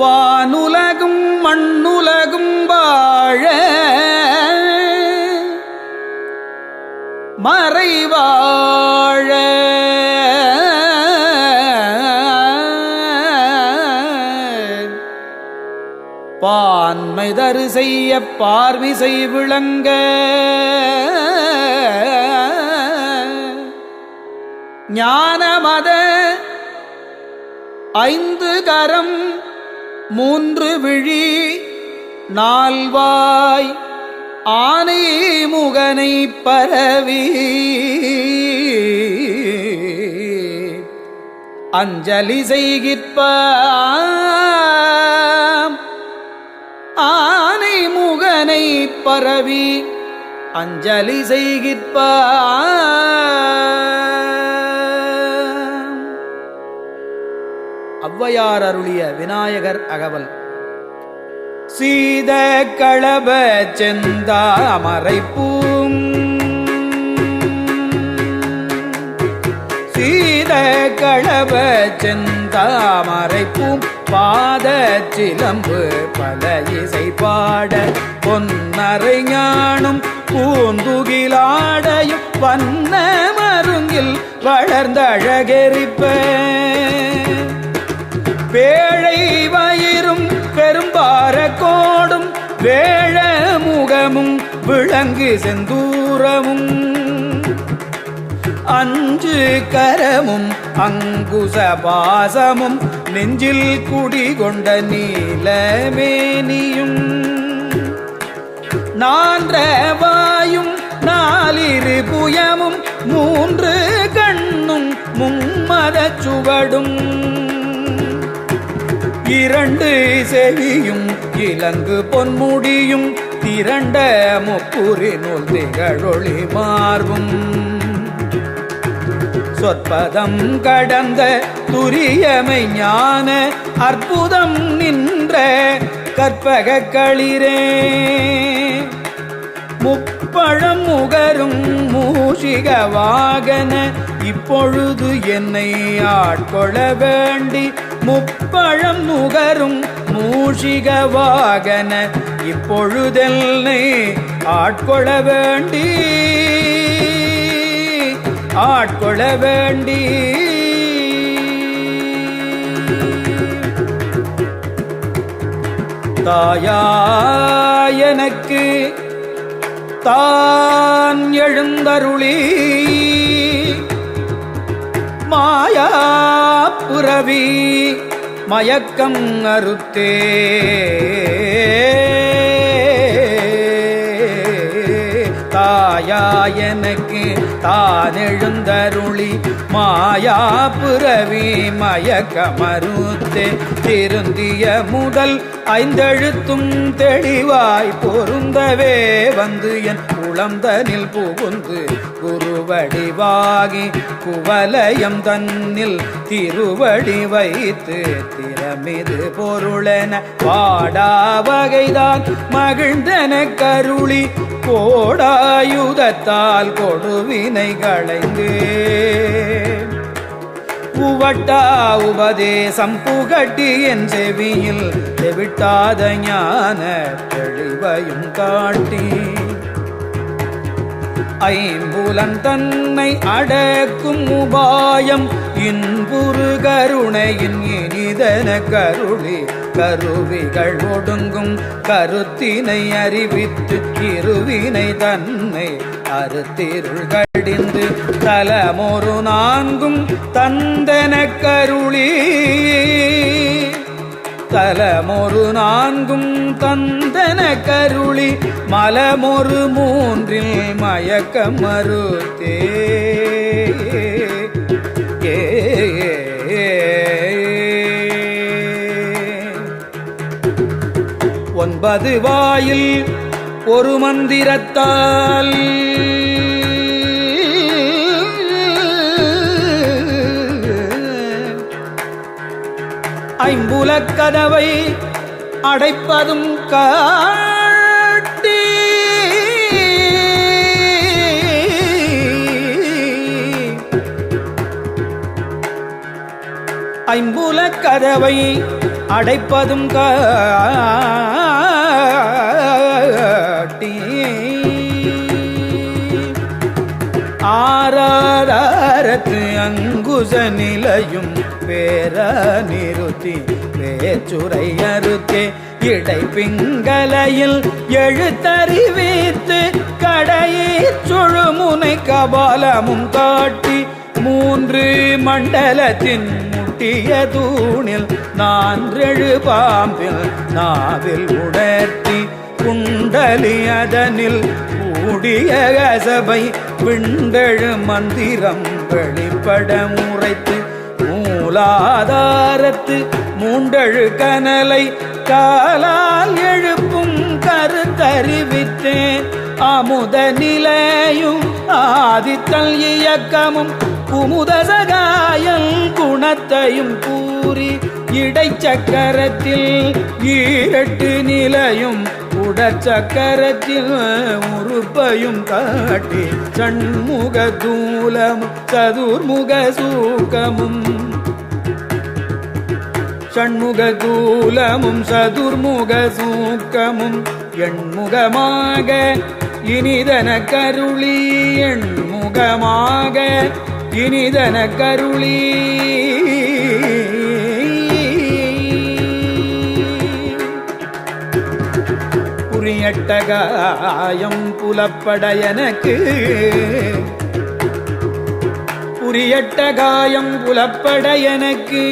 வானுலகும் மண்ணுலகும் வாழ மறைவாழ. பான்மை தரு செய்ய பார்விசை விளங்க. ஞானமத ஐந்து கரம் மூன்று விழி நால்வாய் ஆனை முகனை பரவி. அஞ்சலி செய்கிற்ப ஆனை முகனை பரவி அஞ்சலி செய்கிற்ப ஔவையார் அருளிய விநாயகர் அகவல். சீத களப செந்தா அமரை பூம் சீத களப செந்தாமரை பூம் பாத சிலம்பு பல இசை பாட பொன்னரை ஞானும் பூந்துகிலாடையும் வண்ண மருங்கில் வளர்ந்த அழகெரிப்பேன் வேழை வயிறும் பெரும்பார கோடும் வேழ முகமும் விளங்கு செந்தூரமும். அஞ்சு கரமும் அங்குச பாசமும் நெஞ்சில் குடிகொண்ட நீலமேனியும். நான்ற வாயும் நாலிரு புயமும் மூன்று கண்ணும் மும்மத சுவடும். இரண்டு செவியும் இலங்கு பொன்முடியும் திரண்ட முப்புரினுள் திகழொளி மார்பும். சொற்பதம் கடந்த துரியமை ஞான அற்புதம் நின்ற கற்பக களிரே. முப்பழம் முகரும் மூஷிக வாகன இப்பொழுது என்னை ஆட்கொள்ள வேண்டி முப்பழம் முகரும் மூஷிக வாகன இப்பொழுதெல்லை ஆட்கொள்ள வேண்டி ஆட்கொள்ள வேண்டி. தாயாயனக்கு தான் எழுந்தருளி. புரவி மயக்கம் அறுத்தே. தாயா எனக்கு தானெழுந்தருளி மாயா புறவி மயக்கமறுத்தே திருந்திய முதல் ஐந்தெழுத்தும் தெளிவாய் பொருந்தவே வந்து என் குளந்தனில் புகுந்து குருவடிவாகி குவலயம் தன்னில் திருவடி வைத்து திறமிது பொருளென பாடா வகைதான் மகிழ்ந்தன கருளி கோடாயுதத்தால் கொடுவினை களைந்து. உவட்டா உபதேசம் புகட்டி என் செவியில் செவிட்டாத ஞான தெளிவையும் காட்டி. ஐம்புலன் தன்னை அடக்கும் உபாயம். இன்புரு கருணையின் இனிதன கருளி கருவிகள் ஒடுங்கும் கருத்தினை அறிவித்து இருவினை தன்னை அறுத்திருள் கடிந்து தலமொரு நான்கும் தந்தன கருளி. தலமொரு நான்கும் தந்தன கருளி மலமொரு மூன்றில் மயக்க மறுத்தே ஒன்பது வாயில் ஒரு மந்திரத்தால் ஐம்புலக் கதவை அடைப்பதும் காட்டி. ஐம்புலக் கதவை அடைப்பதும் காட்டி. ஆராதாரத்து அங்குச நிலையும் பேர நிறுத்தி பேச்சுரை அறுத்தே இடை பிங்கலையில் எழுத்தறிவித்து கடையீர் சுழுமுனை கபாலமும் காட்டி மூன்று மண்டலத்தின் முட்டிய தூணில் நான்றெழு பாம்பில் நாவில் உணர்த்தி குண்டலி அதனில் கூடிய கசபை விண்டெழு மந்திரம் வெளிப்பட முறைத்து மூலாதாரத்து மூண்டழு கனலை காலால் எழுப்பும் கருத்தறிவித்தேன். அமுத நிலையும் ஆதித்தல் இயக்கமும் குமுத சகாயம் குணத்தையும் கூறி இடைச்சக்கரத்தில் ஈரட்டு நிலையும் உடச்சக்கரத்தில் உறுப்பையும் காட்டி சண்முக தூலமும் சதுர்முக சூக்கமும் சண்முக தூலமும் சதுர்முக சூக்கமும் எண்முகமாக இனிதன கருளி எண்முகமாக இனிதன கருளீ. புரியட்டகாயம் புலப்பட எனக்கு புரியட்ட புலப்பட எனக்கு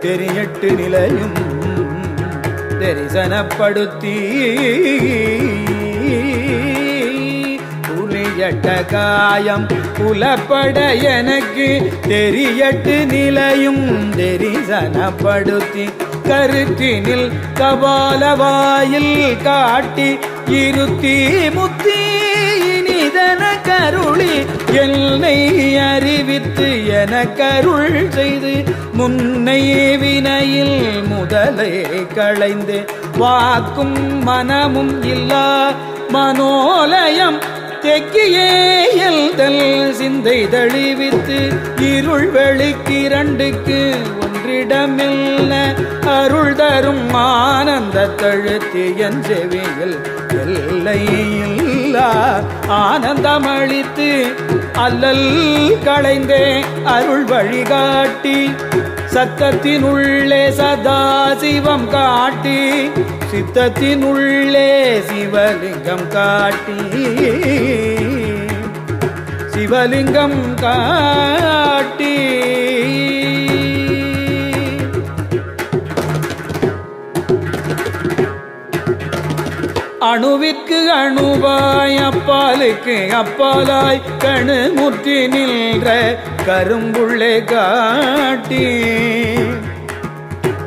தெரியட்டு நிலையும் தரிசனப்படுத்தி. புரியட்டகாயம் புலப்பட எனக்கு தெரியட்டு நிலையும் தரிசனப்படுத்தி. கருத்தினில் கபாலவாயில் காட்டி இருத்தி முத்தி இனிதன கருளி என்னை அறிவித்து என கருள் செய்து முன்னை வினையில் முதலை களைந்து வாக்கும் மனமும் இல்லா மனோலயம் தெக்கியே எல்தல் சிந்தை தழிவித்து இருள் வெளிக்கு இரண்டுக்கு ஒன்றிடமில்ல அருள் தரும் ஆனந்த தழுத்தி என் செவியில் எல்லையில்லா ஆனந்தமளித்து அல்லல் களைந்தே அருள் வழிகாட்டி சத்தத்தினுள்ளே சதா சிவம் காட்டி சித்தத்தினுள்ளே சிவலிங்கம் காட்டி சிவலிங்கம் காட்டி அணுவிற்கு அணுவாய் அப்பாலுக்கு அப்பாலாய் கணு முற்றி நின்ற கரும்புள்ளே காட்டி.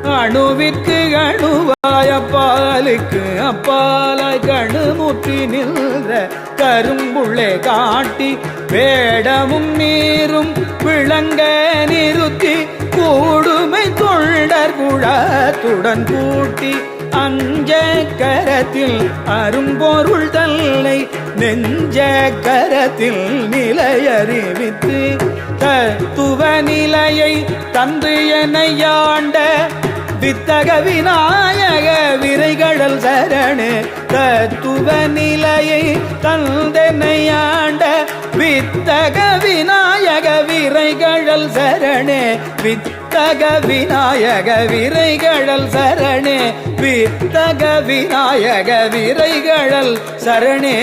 அணுவிற்கு அணுவாய் அப்பாலுக்கு அப்பாலாய் கணு முற்றி நின்ற கரும்புள்ளே காட்டி. வேடமும் நீரும் விளங்க நிறுத்தி கூடுமை தொண்டர் குழத்துடன் கூட்டி. அஞ்ச கரத்தில் அரும்பொருள் தல்லை நெஞ்ச கரத்தில் நிலையறிவித்து தத்துவ நிலையை தந்து எனையாண்ட வித்தக விநாயக விரைகடல் சரணு தத்துவ நிலையை தந்தெனையாண்ட வித்தக விநாயக விரைகடல் சரணு சரணே வித்தக விநாயக விரைகழல் சரணே வித்தக விநாயக விரைகழல் சரணே.